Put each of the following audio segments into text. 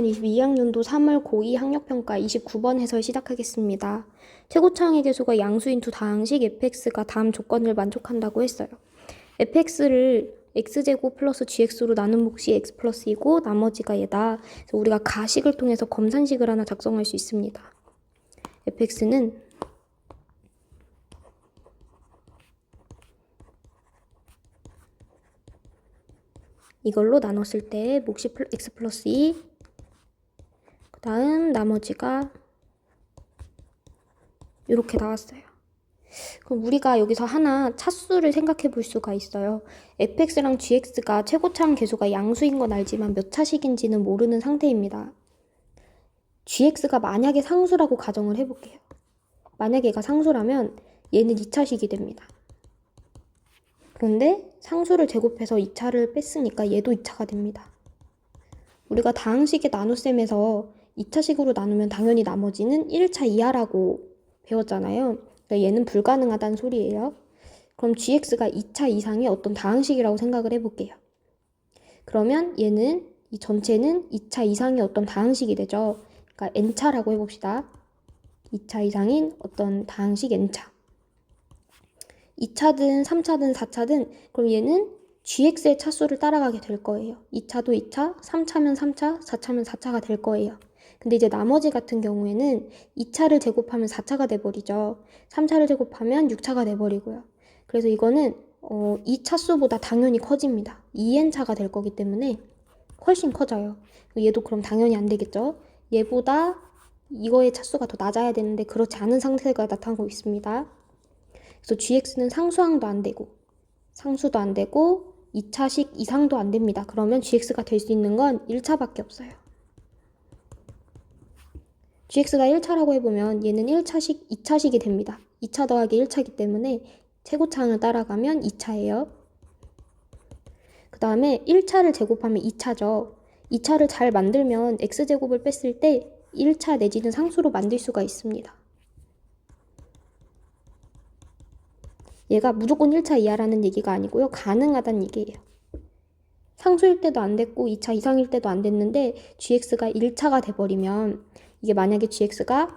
2022학년도 3월 고2 학력평가 29번 해설 시작하겠습니다. 최고차항의 개수가 양수인 두 다항식 fx가 다음 조건을 만족한다고 했어요. fx를 x제곱 플러스 gx로 나눈 몫이 x 플러스 2고 나머지가 얘다. 그래서 우리가 가식을 통해서 검산식을 하나 작성할 수 있습니다. fx는 이걸로 나눴을 때 몫이 플- x 플러스 2 그 다음 나머지가 이렇게 나왔어요. 그럼 우리가 여기서 하나 차수를 생각해 볼 수가 있어요. fx랑 gx가 최고차항 계수가 양수인 건 알지만 몇 차식인지는 모르는 상태입니다. gx가 만약에 상수라고 가정을 해볼게요. 만약에 얘가 상수라면 얘는 2차식이 됩니다. 그런데 상수를 제곱해서 2차를 뺐으니까 얘도 2차가 됩니다. 우리가 다항식의 나눗셈에서 2차식으로 나누면 당연히 나머지는 1차 이하라고 배웠잖아요. 그러니까 얘는 불가능하다는 소리예요. 그럼 gx가 2차 이상의 어떤 다항식이라고 생각을 해볼게요. 그러면 얘는 이 전체는 2차 이상의 어떤 다항식이 되죠. 그러니까 n차라고 해봅시다. 2차 이상인 어떤 다항식 n차. 2차든 3차든 4차든 그럼 얘는 gx의 차수를 따라가게 될 거예요. 2차도 2차, 3차면 3차, 4차면 4차가 될 거예요. 근데 이제 나머지 같은 경우에는 2차를 제곱하면 4차가 돼버리죠. 3차를 제곱하면 6차가 돼버리고요. 그래서 이거는 어, 2차수보다 당연히 커집니다. 2n차가 될 거기 때문에 훨씬 커져요. 얘도 그럼 당연히 안 되겠죠. 얘보다 이거의 차수가 더 낮아야 되는데 그렇지 않은 상태가 나타나고 있습니다. 그래서 gx는 상수항도 안 되고 상수도 안 되고 2차식 이상도 안 됩니다. 그러면 gx가 될 수 있는 건 1차밖에 없어요. Gx가 1차라고 해보면 얘는 1차식, 2차식이 됩니다. 2차 더하기 1차이기 때문에 최고차항을 따라가면 2차예요. 그 다음에 1차를 제곱하면 2차죠. 2차를 잘 만들면 x제곱을 뺐을 때 1차 내지는 상수로 만들 수가 있습니다. 얘가 무조건 1차 이하라는 얘기가 아니고요. 가능하다는 얘기예요. 상수일 때도 안 됐고 2차 이상일 때도 안 됐는데 gx가 1차가 돼버리면 이게 만약에 gx가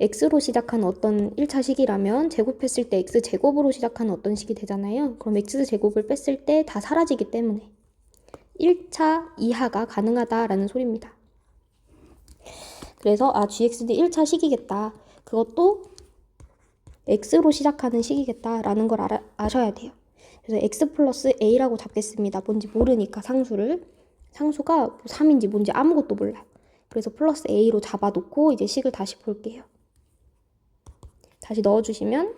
x로 시작한 어떤 1차 식이라면 제곱했을 때 x제곱으로 시작하는 어떤 식이 되잖아요. 그럼 x제곱을 뺐을 때 다 사라지기 때문에 1차 이하가 가능하다라는 소리입니다. 그래서 아 gx는 1차 식이겠다. 그것도 x로 시작하는 식이겠다라는 걸 알아, 아셔야 돼요. 그래서 x 플러스 a라고 잡겠습니다. 뭔지 모르니까 상수를. 상수가 뭐 3인지 뭔지 아무것도 몰라요. 그래서 플러스 a로 잡아놓고 이제 식을 다시 볼게요. 다시 넣어주시면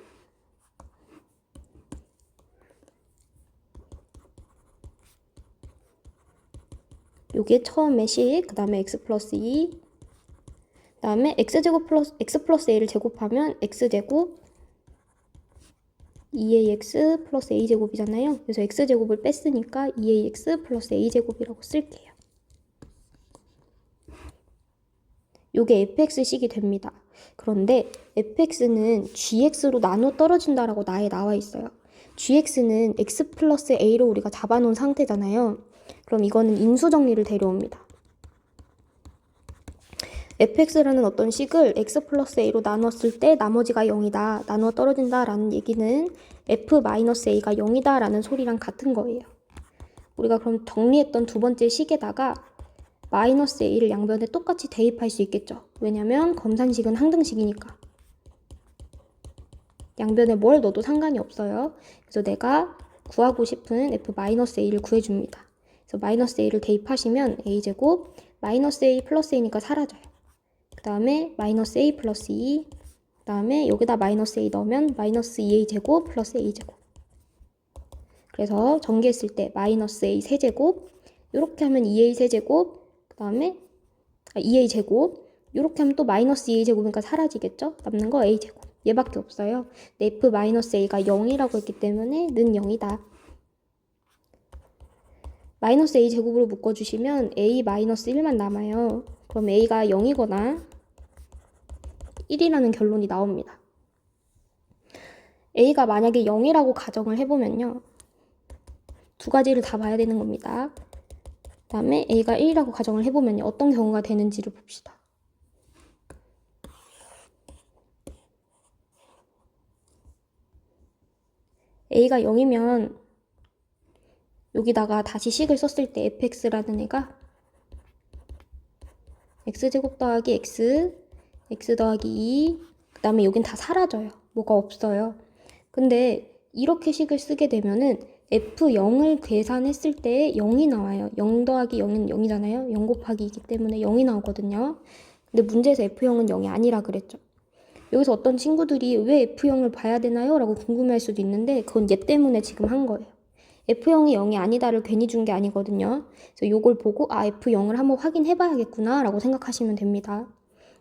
요게 처음에 식, 그 다음에 x 플러스 2, 그 다음에 x제곱 플러스 x 플러스 a를 제곱하면 x제곱 2ax 플러스 a제곱이잖아요. 그래서 x제곱을 뺐으니까 2ax 플러스 a제곱이라고 쓸게요. 요게 fx식이 됩니다. 그런데 fx는 gx로 나눠 떨어진다라고 나에 나와 있어요. gx는 x 플러스 a로 우리가 잡아놓은 상태잖아요. 그럼 이거는 인수 정리를 데려옵니다. Fx라는 어떤 식을 x 플러스 a로 나눴을 때 나머지가 0이다. 나누어 떨어진다 라는 얘기는 f 마이너스 a가 0이다 라는 소리랑 같은 거예요. 우리가 그럼 정리했던 두 번째 식에다가 마이너스 a를 양변에 똑같이 대입할 수 있겠죠. 왜냐면 검산식은 항등식이니까. 양변에 뭘 넣어도 상관이 없어요. 그래서 내가 구하고 싶은 f 마이너스 a를 구해줍니다. 그래서 마이너스 a를 대입하시면 a제곱 마이너스 a 플러스 a니까 사라져요. 그 다음에 마이너스 a 플러스 2, 그 다음에 여기다 마이너스 a 넣으면 마이너스 2a 제곱 플러스 a 제곱. 그래서 전개했을 때 마이너스 a 세제곱, 이렇게 하면 2a 세제곱, 그 다음에 아, 2a 제곱, 이렇게 하면 또 마이너스 2a 제곱이니까 사라지겠죠? 남는 거 a 제곱. 얘밖에 없어요. f 마이너스 a가 0이라고 했기 때문에 는 0이다. 마이너스 a 제곱으로 묶어주시면 a 마이너스 1만 남아요. 그럼 a가 0이거나 1이라는 결론이 나옵니다. a가 만약에 0이라고 가정을 해보면요. 두 가지를 다 봐야 되는 겁니다. 그 다음에 a가 1이라고 가정을 해보면 어떤 경우가 되는지를 봅시다. a가 0이면 여기다가 다시 식을 썼을 때 fx라는 애가 x제곱 더하기 x, x 더하기 2, 그 다음에 여긴 다 사라져요. 뭐가 없어요. 근데 이렇게 식을 쓰게 되면은 f0을 계산했을 때 0이 나와요. 0 더하기 0은 0이잖아요. 0 곱하기 2기 때문에 0이 나오거든요. 근데 문제에서 f0은 0이 아니라 그랬죠. 여기서 어떤 친구들이 왜 F0을 봐야 되나요? 라고 궁금해할 수도 있는데 그건 얘 때문에 지금 한 거예요. F0이 0이 아니다를 괜히 준 게 아니거든요. 그래서 요걸 보고 아 F0을 한번 확인해 봐야겠구나 라고 생각하시면 됩니다.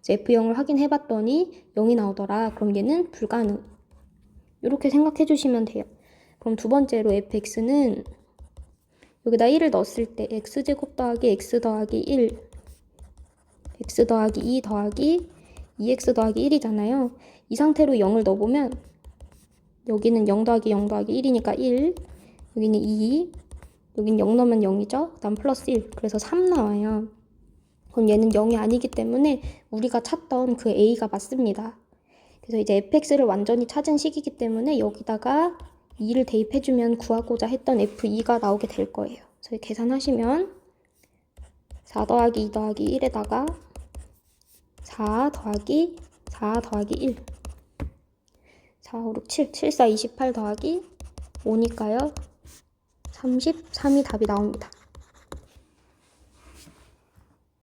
그래서 F0을 확인해 봤더니 0이 나오더라. 그럼 얘는 불가능. 이렇게 생각해 주시면 돼요. 그럼 두 번째로 fx는 여기다 1을 넣었을 때 x제곱 더하기 x 더하기 1 x 더하기 2 더하기 2x 더하기 1이잖아요. 이 상태로 0을 넣어보면 여기는 0 더하기 0 더하기 1이니까 1 여기는 2 여긴 0 넣으면 0이죠. 그 다음 플러스 1 그래서 3 나와요. 그럼 얘는 0이 아니기 때문에 우리가 찾던 그 a가 맞습니다. 그래서 이제 fx를 완전히 찾은 식이기 때문에 여기다가 2를 대입해주면 구하고자 했던 f2가 나오게 될 거예요. 저희 계산하시면 4 더하기 2 더하기 1에다가 4 더하기 4 더하기 1 4, 5, 6, 7 7, 4, 28 더하기 5니까요 33이 답이 나옵니다